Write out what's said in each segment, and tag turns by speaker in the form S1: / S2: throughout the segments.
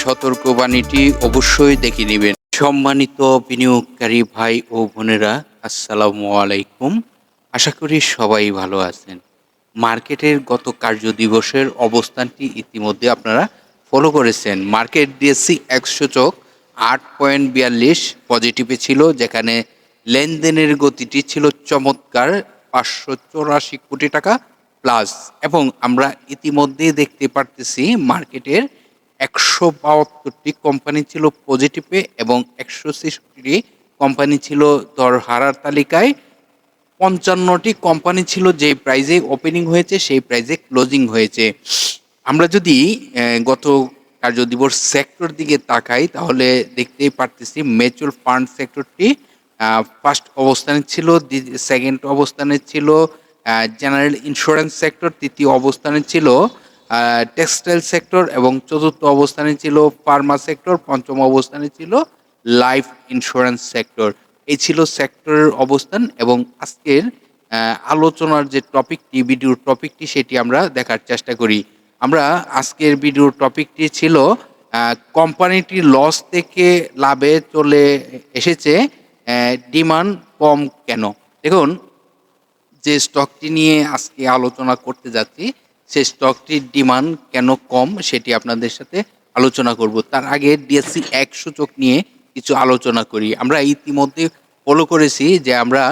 S1: সতর্কবাণীটি অবশ্যই দেখে নেবেন। সম্মানিত বিনিয়োগকারী ভাই ও বোনেরা, আসসালামু আলাইকুম। আশা করি সবাই ভালো আছেন। মার্কেটের গত কার্য দিবসের অবস্থানটি ইতিমধ্যে আপনারা ফলো করেছেন। মার্কেট ডিএসসি একশো চোখ আট পয়েন্ট বিয়াল্লিশ পজিটিভে ছিল, যেখানে লেনদেনের গতিটি ছিল চমৎকার, পাঁচশো চৌরাশি কোটি টাকা প্লাস। এবং আমরা ইতিমধ্যে দেখতে পারতেছি মার্কেটের একশো বাহাত্তরটি কোম্পানি ছিল পজিটিভে এবং একশো ছেষট্টি কোম্পানি ছিল দর হারার তালিকায়। পঞ্চান্নটি কোম্পানি ছিল যে প্রাইজে ওপেনিং হয়েছে, সেই প্রাইজে ক্লোজিং হয়েছে। আমরা যদি গত কার্যদিবস সেক্টর দিকে তাকাই, তাহলে দেখতেই পারতেছি মিউচুয়াল ফান্ড সেক্টরটি ফার্স্ট অবস্থানে ছিল সেকেন্ড অবস্থানে ছিল জেনারেল ইন্স্যুরেন্স সেক্টর তৃতীয় অবস্থানে ছিল। টেক্সটাইল সেক্টর এবং চতুর্থ অবস্থানে ছিল ফার্মা সেক্টর পঞ্চম অবস্থানে ছিল লাইফ ইন্স্যুরেন্স সেক্টর এই ছিল সেক্টরের অবস্থান এবং আজকের আলোচনার যে টপিকটি ভিডিওর টপিকটি সেটি আমরা দেখার চেষ্টা করি। আমরা আজকের ভিডিওর টপিকটি ছিল কোম্পানিটি লস থেকে লাভে চলে এসেছে ডিমান্ড কম কেন? দেখুন, যে স্টকটি নিয়ে আজকে আলোচনা করতে যাচ্ছি সেই স্টকটির ডিমান্ড কেন কম সেটি আপনাদের সাথে আলোচনা করব। তার আগে ডিএসসি এক সূচক নিয়ে কিছু আলোচনা করি। আমরা ইতিমধ্যে ফলো করেছি যে আমরা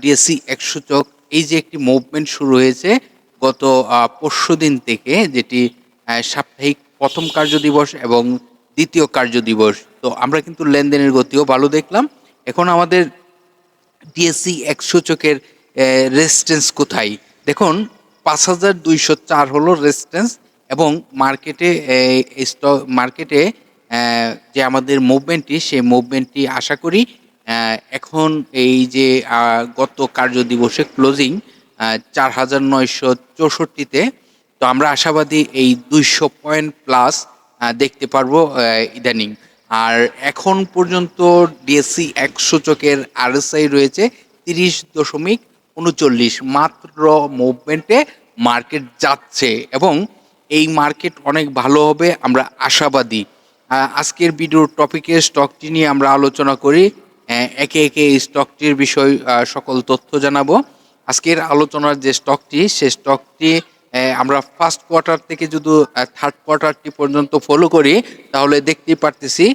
S1: ডিএসসি এক সূচক, এই যে একটি মুভমেন্ট শুরু হয়েছে গত পরশু দিন থেকে, যেটি সাপ্তাহিক প্রথম কার্য দিবস এবং দ্বিতীয় কার্য দিবস। তো আমরা কিন্তু লেনদেনের গতিও ভালো দেখলাম। এখন আমাদের ডিএসসি এক সূচকের রেজিস্ট্যান্স কোথায়? দেখুন পাঁচ হাজার দুইশো চার হলো রেজিস্ট্যান্স এবং মার্কেটে স্টক মার্কেটে যে আমাদের মুভমেন্টটি সেই মুভমেন্টটি আশা করি এখন এই যে গত কার্য দিবসে ক্লোজিং চার হাজার নয়শো চৌষট্টিতে, তো আমরা আশাবাদী এই দুইশো পয়েন্ট প্লাস দেখতে পারব ইদানিং। আর এখন পর্যন্ত ডিএসসি এক সূচকের আরএসআই রয়েছে তিরিশ দশমিক উনচল্লিশ মাত্র মুভমেন্টে মার্কেট যাচ্ছে এবং এই মার্কেট অনেক ভালো হবে, আমরা আশাবাদী। আজকের ভিডিওর টপিকে স্টকটি নিয়ে আমরা আলোচনা করি। একে একে এই স্টকটির বিষয় সকল তথ্য জানাব। আজকের আলোচনার যে স্টকটি সে স্টকটি আমরা ফার্স্ট কোয়ার্টার থেকে যদি থার্ড কোয়ার্টারটি পর্যন্ত ফলো করি, তাহলে দেখতেই পারতেছি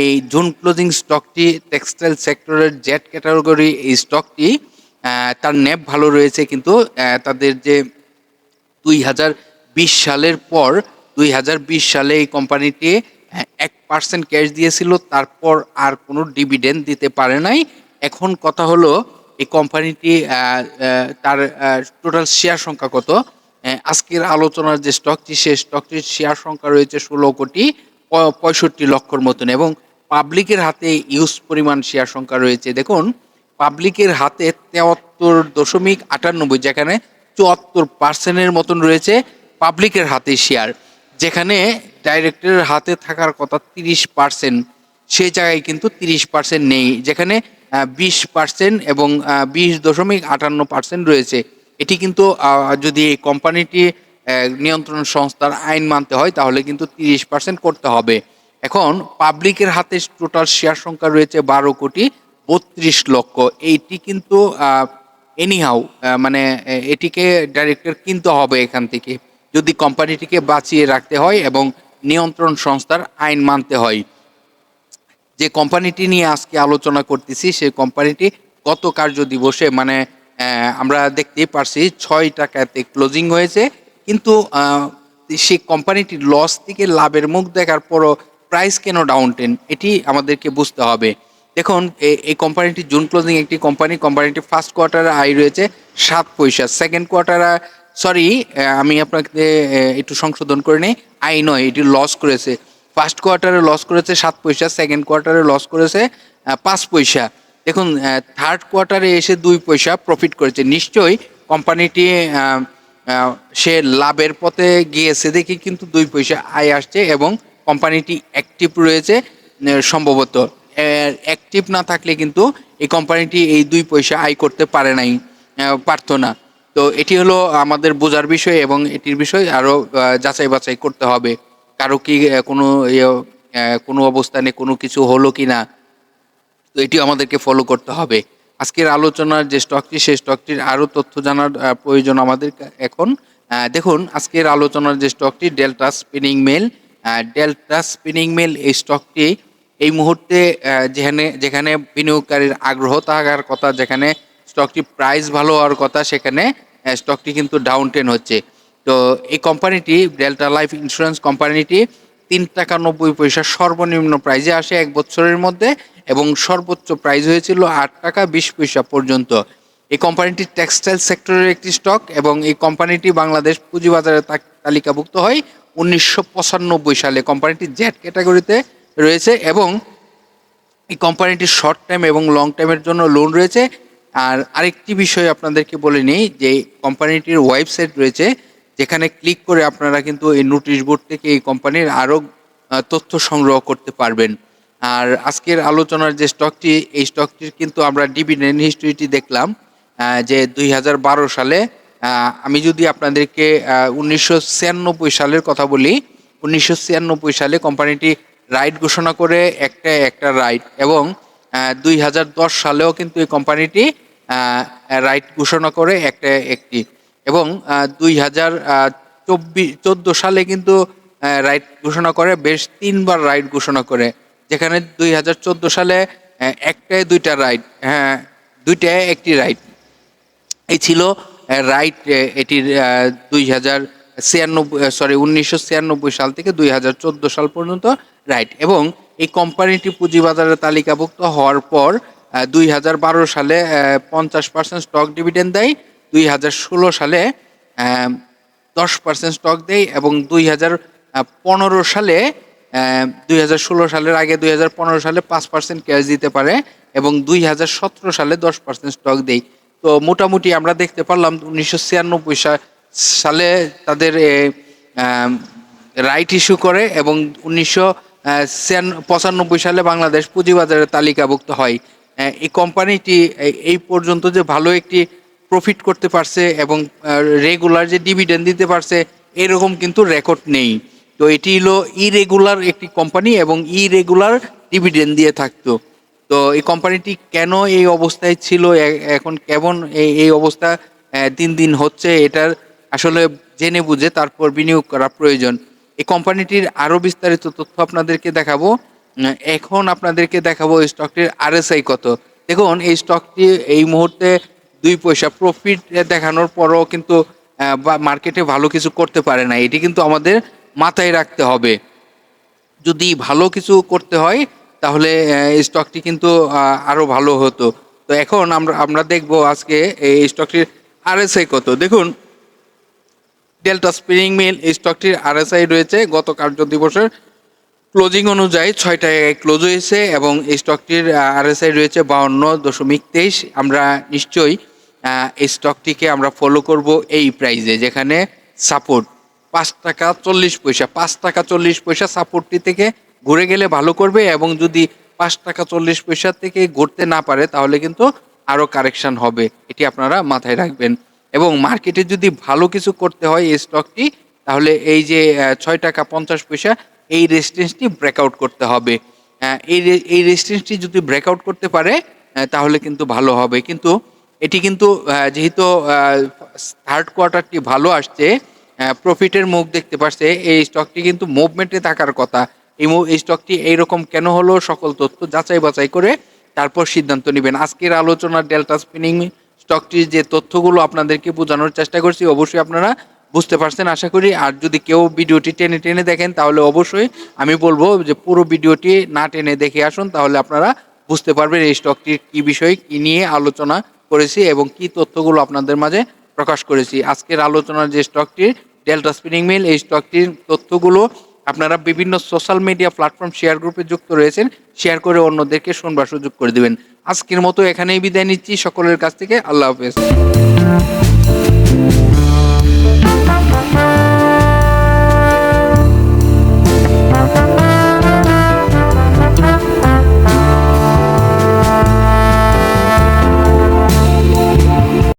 S1: এই জুন ক্লোজিং স্টকটি টেক্সটাইল সেক্টরের জেট ক্যাটাগরি এই স্টকটি তার ন্যাপ ভালো রয়েছে, কিন্তু তাদের যে দুই হাজার বিশ সালের পর, দুই হাজার বিশ সালে এই কোম্পানিটি এক পার্সেন্ট ক্যাশ দিয়েছিল, তারপর আর কোনো ডিভিডেন্ড দিতে পারে নাই। এখন কথা হলো, এই কোম্পানিটি তার টোটাল শেয়ার সংখ্যা কত? আজকের আলোচনার যে স্টকটি, সেই স্টকটির শেয়ার সংখ্যা রয়েছে ষোলো কোটি পঁয়ষট্টি লক্ষর মতন, এবং পাবলিকের হাতে ইউজ পরিমাণ শেয়ার সংখ্যা রয়েছে। দেখুন পাবলিকের হাতে তেয়াত্তর দশমিক আটানব্বই, যেখানে চুয়াত্তর পার্সেন্টের মতন রয়েছে পাবলিকের হাতে শেয়ার যেখানে ডাইরেক্টরের হাতে থাকার কথা তিরিশ পার্সেন্ট সেই জায়গায় কিন্তু তিরিশ পার্সেন্ট নেই, যেখানে বিশ পার্সেন্ট এবং বিশ দশমিক আটান্ন পার্সেন্ট রয়েছে। এটি কিন্তু যদি কোম্পানিটি নিয়ন্ত্রণ সংস্থার আইন মানতে হয়, তাহলে কিন্তু তিরিশ পার্সেন্ট করতে হবে। এখন, পাবলিকের হাতে টোটাল শেয়ার সংখ্যা রয়েছে বারো কোটি বত্রিশ লক্ষ। এইটি কিন্তু এনিহাউ মানে এটিকে ডাইরেক্টর কিনতে হবে এখান থেকে। যদি কোম্পানিটিকে বাঁচিয়ে রাখতে হয় এবং নিয়ন্ত্রণ সংস্থার আইন মানতে হয়। যে কোম্পানিটি নিয়ে আজকে আলোচনা করতেছি সেই কোম্পানিটি গত কার্য দিবসে মানে আমরা দেখতেই পারছি, ছয় টাকাতে ক্লোজিং হয়েছে। কিন্তু সেই কোম্পানিটির লস থেকে লাভের মুখ দেখার পরও প্রাইস কেন ডাউন টেন এটি আমাদেরকে বুঝতে হবে। দেখুন এই কোম্পানিটি জুন ক্লোজিং একটি কোম্পানি কোম্পানিটি ফার্স্ট কোয়ার্টারে আয় রয়েছে, সাত পয়সা। সেকেন্ড কোয়ার্টারে সরি আমি আপনাকে একটু সংশোধন করে নিই আয় নয় এটি লস করেছে। ফার্স্ট কোয়ার্টারে লস করেছে সাত পয়সা সেকেন্ড কোয়ার্টারে লস করেছে পাঁচ পয়সা। দেখুন থার্ড কোয়ার্টারে এসে দুই পয়সা প্রফিট করেছে। নিশ্চয়ই কোম্পানিটি সে লাভের পথে গিয়েছে দেখে কিন্তু দুই পয়সা আয় আসছে এবং কোম্পানিটি অ্যাক্টিভ রয়েছে সম্ভবত। অ্যাক্টিভ না থাকলে কিন্তু এই কোম্পানিটি এই দুই পয়সা আয় করতে পারে নাই পারতো না। তো এটি হলো আমাদের বোঝার বিষয় এবং এটির বিষয় আরও যাচাই বাছাই করতে হবে। কারও কি কোনো কোনো অবস্থানে কোনো কিছু হলো কি না, তো এটি আমাদেরকে ফলো করতে হবে। আজকের আলোচনার যে স্টকটি সেই স্টকটির আরও তথ্য জানার প্রয়োজন আমাদের এখন। দেখুন, আজকের আলোচনার যে স্টকটি Delta spinning mill Delta spinning mill এই স্টকটি এই মুহূর্তে যেখানে যেখানে বিনিয়োগকারীর আগ্রহ থাকার কথা যেখানে স্টকটি প্রাইস ভালো হওয়ার কথা, সেখানে স্টকটি কিন্তু ডাউন টেন হচ্ছে। তো এই কোম্পানিটি ডেল্টা লাইফ ইন্স্যুরেন্স কোম্পানিটি তিন টাকা নব্বই পয়সা সর্বনিম্ন প্রাইজে আসে এক বছরের মধ্যে এবং সর্বোচ্চ প্রাইজ হয়েছিল আট টাকা বিশ পয়সা পর্যন্ত। এই কোম্পানিটি টেক্সটাইল সেক্টরের একটি স্টক এবং এই কোম্পানিটি বাংলাদেশ পুঁজিবাজারে তালিকাভুক্ত হয় উনিশশো পঁচানব্বই সালে। কোম্পানিটি জেড ক্যাটাগরিতে রয়েছে এবং এই কোম্পানিটির শর্ট টাইম এবং লং টাইমের জন্য লোন রয়েছে। আর আরেকটি বিষয় আপনাদেরকে বলে নিই যে কোম্পানিটির ওয়েবসাইট রয়েছে, যেখানে ক্লিক করে আপনারা কিন্তু এই নোটিশ বোর্ড থেকে এই কোম্পানির আরও তথ্য সংগ্রহ করতে পারবেন। আর আজকের আলোচনার যে স্টকটি এই স্টকটির কিন্তু আমরা ডিভিডেন্ড হিস্ট্রিটি দেখলাম যে দুই হাজার বারো সালে আমি যদি আপনাদেরকে উনিশশো ছিয়ানব্বই সালের কথা বলি, উনিশশো ছিয়ানব্বই সালে কোম্পানিটি রাইট ঘোষণা করে একটা একটা রাইট এবং দুই হাজার দশ সালেও কিন্তু এই কোম্পানিটি রাইট ঘোষণা করে একটা, একটি এবং দুই হাজার চব্বিশ, চোদ্দ সালে কিন্তু রাইট ঘোষণা করে, বেশ তিনবার রাইট ঘোষণা করে, যেখানে দুই হাজার চোদ্দ সালে একটায় দুইটা রাইট হ্যাঁ দুইটায় একটি রাইট। এই ছিল রাইট এটির দুই হাজার ছিয়ানব্বই সরি উনিশশো ছিয়ানব্বই সাল থেকে দুই হাজার চোদ্দ সাল পর্যন্ত রাইট এবং এই কোম্পানিটি পুঁজিবাজারে তালিকাভুক্ত হওয়ার পর দুই হাজার বারো সালে পঞ্চাশ পার্সেন্ট স্টক ডিভিডেন্ড দেয়, দুই হাজার ষোলো সালে দশ পার্সেন্ট স্টক দেয় এবং দুই হাজার পনেরো সালে দুই হাজার ষোলো সালের আগে দুই হাজার পনেরো সালে পাঁচ পার্সেন্ট ক্যাশ দিতে পারে এবং দুই হাজার সতেরো সালে দশ পার্সেন্ট স্টক দেয়। তো মোটামুটি আমরা দেখতে পারলাম উনিশশো ছিয়ানব্বই সালে তাদের রাইট ইস্যু করে এবং উনিশশো পঁচানব্বই সালে বাংলাদেশ পুঁজিবাজারে তালিকাভুক্ত হয়। এই কোম্পানিটি এই- পর্যন্ত যে ভালো একটি প্রফিট করতে পারছে এবং রেগুলার যে ডিভিডেন্ড দিতে পারছে, এরকম কিন্তু রেকর্ড নেই। তো এটি হলো ইরেগুলার একটি কোম্পানি এবং ইরেগুলার ডিভিডেন্ড দিয়ে থাকতো। তো এই কোম্পানিটি কেন এই অবস্থায় ছিল এখন কেমন এই অবস্থা দিন দিন হচ্ছে, এটার আসলে জেনে বুঝে তারপর বিনিয়োগ করা প্রয়োজন। এই কোম্পানিটির আরও বিস্তারিত তথ্য আপনাদেরকে দেখাবো। এখন আপনাদেরকে দেখাবো এই স্টকটির আরএসআই কত। দেখুন, এই স্টকটি এই মুহূর্তে দুই পয়সা প্রফিট দেখানোর পরও কিন্তু বা মার্কেটে ভালো কিছু করতে পারে না। এটি কিন্তু আমাদের মাথায় রাখতে হবে। যদি ভালো কিছু করতে হয়, তাহলে এই স্টকটি কিন্তু আরও ভালো হতো। তো এখন আমরা আমরা দেখব আজকে এই স্টকটির আরএসআই কত। দেখুন ডেল্টা স্পিনিং মিল এই স্টকটির আরএসআই রয়েছে। গত কার্য দিবসের ক্লোজিং অনুযায়ী ছয়টায় ক্লোজ হয়েছে এবং এই স্টকটির আরএসআই রয়েছে বাউন্ন দশমিক তেইশ। আমরা নিশ্চয়ই এই স্টকটিকে আমরা ফলো করব এই প্রাইজে যেখানে সাপোর্ট পাঁচ টাকা চল্লিশ পয়সা, পাঁচ টাকা চল্লিশ পয়সা সাপোর্টটি থেকে ঘুরে গেলে ভালো করবে এবং যদি পাঁচ টাকা চল্লিশ পয়সা থেকে ঘুরতে না পারে, তাহলে কিন্তু আরও কারেকশন হবে। এটি আপনারা মাথায় রাখবেন। এবং মার্কেটে যদি ভালো কিছু করতে হয় এই স্টকটি তাহলে এই যে ছয় টাকা পঞ্চাশ পয়সা, এই রেজিস্ট্যান্সটি ব্রেকআউট করতে হবে। এই এই রেজিস্ট্যান্সটি যদি ব্রেকআউট করতে পারে তাহলে কিন্তু ভালো হবে। কিন্তু এটি কিন্তু যেহেতু থার্ড কোয়ার্টারটি ভালো আসছে প্রফিটের মুখ দেখতে পাচ্ছে এই স্টকটি কিন্তু মুভমেন্টে থাকার কথা। এই এই স্টকটি এইরকম কেন হলো? সকল তথ্য যাচাই বাছাই করে তারপর সিদ্ধান্ত নেবেন। আজকের আলোচনা ডেল্টা স্পিনিং স্টকটির যে তথ্যগুলো আপনাদেরকে বোঝানোর চেষ্টা করছি, অবশ্যই আপনারা বুঝতে পারছেন। আশা করি আর যদি কেউ ভিডিওটি টেনে টেনে দেখেন, তাহলে অবশ্যই আমি বলব যে পুরো ভিডিওটি না টেনে দেখে আসুন, তাহলে আপনারা বুঝতে পারবেন এই স্টকটির কি বিষয়, কি নিয়ে আলোচনা করেছি এবং কি তথ্যগুলো আপনাদের মাঝে প্রকাশ করেছি। আজকের আলোচনার যে স্টকটির ডেল্টা স্পিনিং মিল এই স্টকটির তথ্যগুলো আপনারা বিভিন্ন সোশ্যাল মিডিয়া প্ল্যাটফর্ম শেয়ার গ্রুপে যুক্ত রয়েছেন শেয়ার করে অন্যদেরকে শোনবার সুযোগ করে দেবেন। আজকের মতো এখানেই বিদায় নিচ্ছি, সকলের কাছ থেকে আল্লাহ হাফেজ।